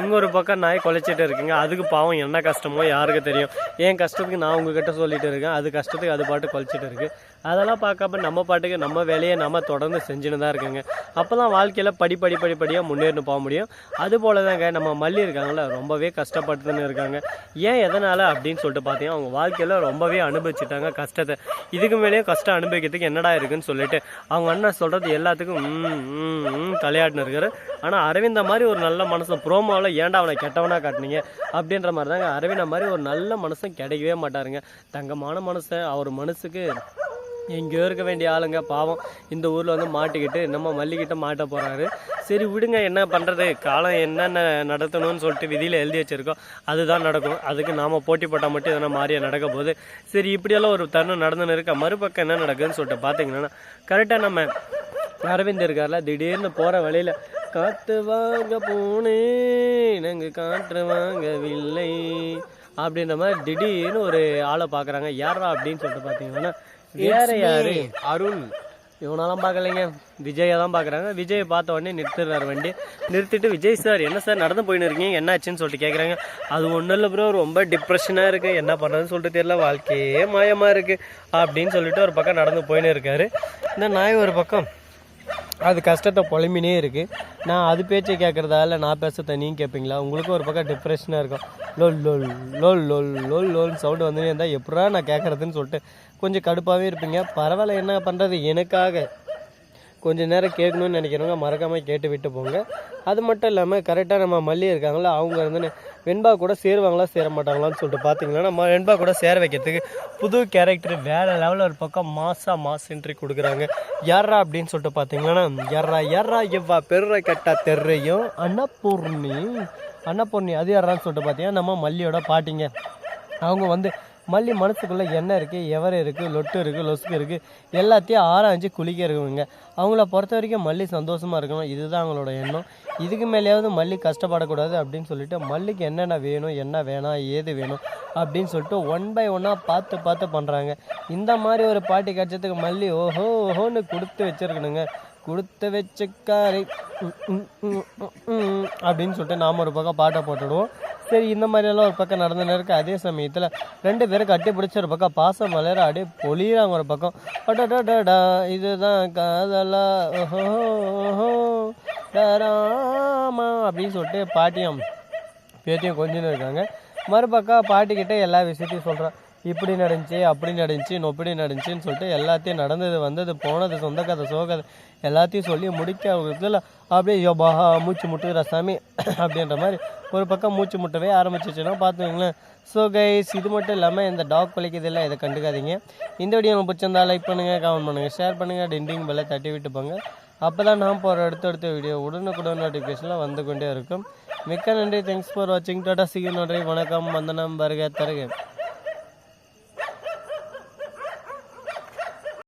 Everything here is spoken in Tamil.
இங்கே ஒரு பக்கம் நாய் குலைச்சிட்டு இருக்குங்க. அதுக்கு பாவம் என்ன கஷ்டமோ யாருக்கு தெரியும். என் கஷ்டத்துக்கு நான் உங்ககிட்ட சொல்லிட்டு இருக்கேன். அது கஷ்டத்துக்கு அது பாட்டு குலைச்சிட்டு இருக்கு. அதெல்லாம் பார்க்காம நம்ம பாட்டுக்கு நம்ம வேலையை நம்ம தொடர்ந்து செஞ்சுன்னு தான் இருக்குங்க. அப்போ தான் வாழ்க்கையில் படி படி படி படியாக முன்னேறின்னு போக முடியும். அது போல தாங்க நம்ம மல்லி இருக்காங்களே ரொம்பவே கஷ்டப்பட்டுன்னு இருக்காங்க. ஏன் எதனால் அப்படின்னு சொல்லிட்டு பார்த்தீங்கன்னா அவங்க வாழ்க்கையில் ரொம்பவே அனுபவிச்சுட்டாங்க கஷ்டத்தை. இதுக்கு மேலேயும் கஷ்டம் அனுபவிக்கிறதுக்கு என்னடா இருக்குன்னு சொல்லிட்டு அவங்க அண்ணன் சொல்கிறது எல்லாத்துக்கும் ம், தலையாட்டுன்னு இருக்காரு. ஆனால் அரவிந்த மாதிரி ஒரு நல்ல மனசன் ப்ரோமோவில் ஏன்டா அவனை கெட்டவனாக காட்டுனீங்க? அப்படின்ற மாதிரி தாங்க அரவிந்த மாதிரி ஒரு நல்ல மனுஷன் கிடைக்கவே மாட்டாருங்க. தங்கமான மனசை அவர் மனசுக்கு எங்கேயோ இருக்க வேண்டிய ஆளுங்க பாவம். இந்த ஊரில் வந்து மாட்டிக்கிட்டு நம்ம மல்லிக்கிட்ட மாட்ட போகிறாரு சரி விடுங்க என்ன பண்ணுறது காலம் என்னென்ன நடத்தணும்னு சொல்லிட்டு விதியில் எழுதி வச்சுருக்கோம். அதுதான் நடக்கும். அதுக்கு நாம் போட்டி போட்டால் மட்டும் எதனா மாறியா நடக்க போகுது. சரி இப்படியெல்லாம் ஒரு தருணம் நடந்துன்னு இருக்க மறுபக்கம் என்ன நடக்குதுன்னு சொல்லிட்டு பார்த்தீங்கன்னா கரெக்டாக நம்ம அரவிந்த் இருக்கார்ல திடீர்னு போகிற வழியில் காத்து வாங்க போனேன். நாங்கள் காற்று வாங்கவில்லை. அப்படின்ற மாதிரி திடீர்னு ஒரு ஆளை பார்க்குறாங்க. யாரா அப்படின்னு சொல்லிட்டு பார்த்தீங்கன்னா வேற யாரு? அருண். இவனெல்லாம் பார்க்கலைங்க. விஜயை தான் பார்க்குறாங்க. விஜயை பார்த்த உடனே நிறுத்துறாரு வண்டி. நிறுத்திட்டு விஜய் சார் என்ன சார் நடந்து போயின்னு இருக்கீங்க? என்னாச்சுன்னு சொல்லிட்டு கேட்குறாங்க அது ஒன்றும் இல்லை ப்ரோ ரொம்ப டிப்ரெஷனாக இருக்குது என்ன பண்ணுறதுன்னு சொல்லிட்டு தெரியல. வாழ்க்கையே மாயமாக இருக்குது அப்படின்னு சொல்லிட்டு ஒரு பக்கம் நடந்து போயின்னு இருக்காரு. இந்த நாய் ஒரு பக்கம் அது கஷ்டத்தை புலம்பினே இருக்குது நான் அது பேச்சை கேட்குறதால நான் பேசுறத நீங்கள் கேட்பீங்களா உங்களுக்கும் ஒரு பக்கம் டிப்ரெஷனாக இருக்கும். லோல் லோல் லோல் லோல் லோல் லோல் சவுண்டு வந்துனே இருந்தால் எப்படா நான் கேட்குறதுன்னு சொல்லிட்டு கொஞ்சம் கடுப்பாகவே இருப்பீங்க. பரவாயில்ல என்ன பண்ணுறது எனக்காக கொஞ்ச நேரம் கேட்கணும்னு நினைக்கிறவங்க மறக்காமல் கேட்டு விட்டு போங்க. அது மட்டும் இல்லாமல் கரெக்டாக நம்ம மல்லி இருக்காங்களா அவங்க வந்து வெண்பா கூட சேருவாங்களா சேர மாட்டாங்களான்னு சொல்லிட்டு பார்த்தீங்கன்னா நம்ம வெண்பா கூட சேர வைக்கிறதுக்கு புது கேரக்டர் வேறு லெவலில் ஒரு பக்கம் மாசா மாஸ் என்ட்ரி கொடுக்குறாங்க. யாரா அப்படின்னு சொல்லிட்டு பார்த்தீங்கன்னா யாரா யாரா எவ்வா பெருற கட்டா தெர்றையும் அன்னபூர்ணி அன்னபூர்ணி அது யாரான்னு சொல்லிட்டு பார்த்தீங்கன்னா நம்ம மல்லியோட பாட்டிங்க. அவங்க வந்து மல்லி மனசுக்குள்ளே என்ன இருக்குது எவர் இருக்குது லொட்டு இருக்குது லொசுக்கு இருக்குது எல்லாத்தையும் ஆராய்ஞ்சு குளிக்க இருக்குங்க அவங்கள பொறுத்த வரைக்கும் மல்லி சந்தோஷமாக இருக்கணும். இதுதான் அவங்களோட எண்ணம். இதுக்கு மேலேயாவது மல்லி கஷ்டப்படக்கூடாது அப்படின்னு சொல்லிட்டு மல்லிக்கு என்னென்ன வேணும் என்ன வேணாம் ஏது வேணும் அப்படின்னு சொல்லிட்டு ஒன் பை ஒன்னாக பார்த்து பார்த்து பண்ணுறாங்க இந்த மாதிரி ஒரு பாட்டி கட்சத்துக்கு மல்லி ஓஹோ ஓஹோன்னு கொடுத்து வச்சிருக்கணுங்க. கொடுத்து வச்சுக்காரை. அப்படின்னு சொல்லிட்டு நாம் ஒரு பக்கம் பாட்டை போட்டுடுவோம். சரி இந்த மாதிரியெல்லாம் ஒரு பக்கம் நடந்துன்னு இருக்கு. அதே சமயத்தில் ரெண்டு பேரும் கட்டி பிடிச்ச ஒரு பக்கம் பாசம் மலர அப்படியே பொழியிறாங்க ஒரு பக்கம். அடடடடா இதுதான் காதலா ஓஹோ ஓஹோ ராமா அப்படின்னு சொல்லிட்டு பாட்டியம் பேட்டியும் கொஞ்சம் இருக்காங்க. மறுபக்கம் பாட்டிக்கிட்ட எல்லா விஷயத்தையும் சொல்கிறான் இப்படி நடந்துச்சு அப்படி நடந்துச்சு நொப்படி நடந்துச்சுன்னு சொல்லிட்டு எல்லாத்தையும் நடந்தது வந்தது போனது சொந்த கதை சோகதை எல்லாத்தையும் சொல்லி முடிக்க அவங்களுக்கு அப்படியே யோபா மூச்சு முட்டுகிற சாமி அப்படின்ற மாதிரி ஒரு பக்கம் மூச்சு முட்டவே ஆரம்பிச்சிச்சுன்னா பார்த்துங்களேன் ஸோ கைஸ் இது மட்டும் இல்லாமல் இந்த டாக் குலைக்கிறது இதை கண்டுக்காதீங்க. இந்த வீடியோ உங்களுக்கு பிடிச்சிருந்தா லைக் பண்ணுங்கள் கமெண்ட் பண்ணுங்கள் ஷேர் பண்ணுங்கள் டெண்டிங் பெல்லை தட்டி விட்டு போங்க. அப்போ தான் நான் போகிற அடுத்தடுத்த வீடியோ உடனுக்குடன் நோட்டிஃபிகேஷனில் வந்து கொண்டே இருக்கும். மிக்க நன்றி தேங்க்ஸ் ஃபார் வாட்சிங் டாடா சிகி நன்றி வணக்கம் வந்தனம் வருக தருக.